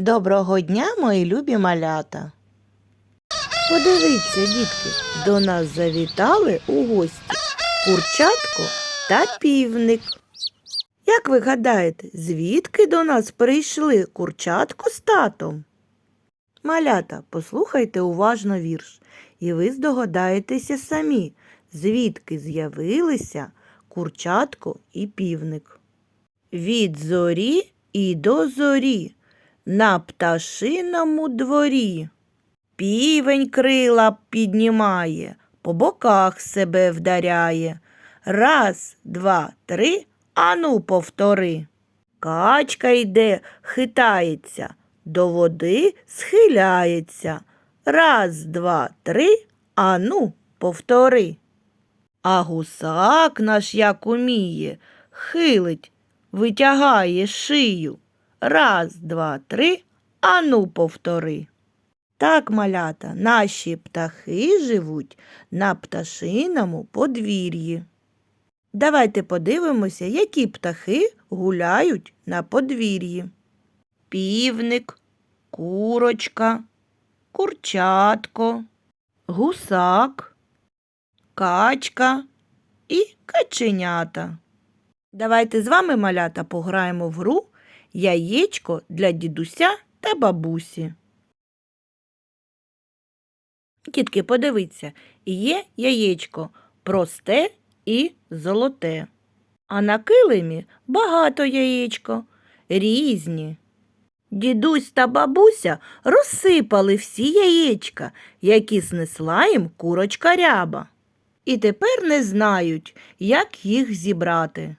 Доброго дня, мої любі малята. Подивіться, дітки, до нас завітали у гості курчатко та півник. Як ви гадаєте, звідки до нас прийшли курчатко з татом? Малята, послухайте уважно вірш, і ви здогадаєтеся самі, звідки з'явилися курчатко і півник. Від зорі і до зорі на пташиному дворі. Півень крила піднімає, по боках себе вдаряє. Раз, два, три, ану повтори. Качка йде, хитається, до води схиляється. Раз, два, три, ану повтори. А гусак наш як уміє, хилить, витягає шию. Раз, два, три, ану повтори. Так, малята, наші птахи живуть на пташиному подвір'ї. Давайте подивимося, які птахи гуляють на подвір'ї. Півник, курочка, курчатко, гусак, качка і каченята. Давайте з вами, малята, пограємо в гру яєчко для дідуся та бабусі. Дітки, подивіться, є яєчко просте і золоте. А на килимі багато яєчко, різні. Дідусь та бабуся розсипали всі яєчка, які снесла їм курочка ряба. І тепер не знають, як їх зібрати.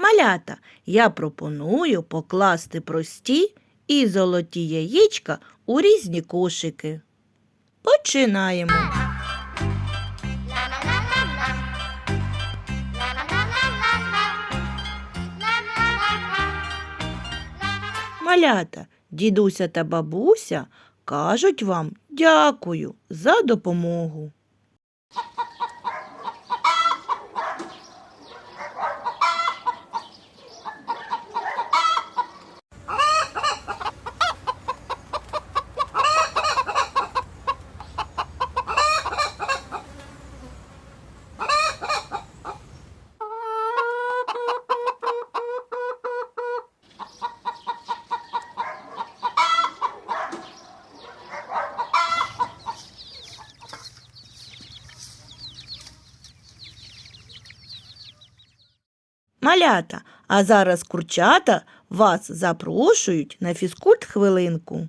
Малята, я пропоную покласти прості і золоті яєчка у різні кошики. Починаємо. Малята, дідуся та бабуся кажуть вам дякую за допомогу. Малята, а зараз курчата вас запрошують на фізкульт хвилинку.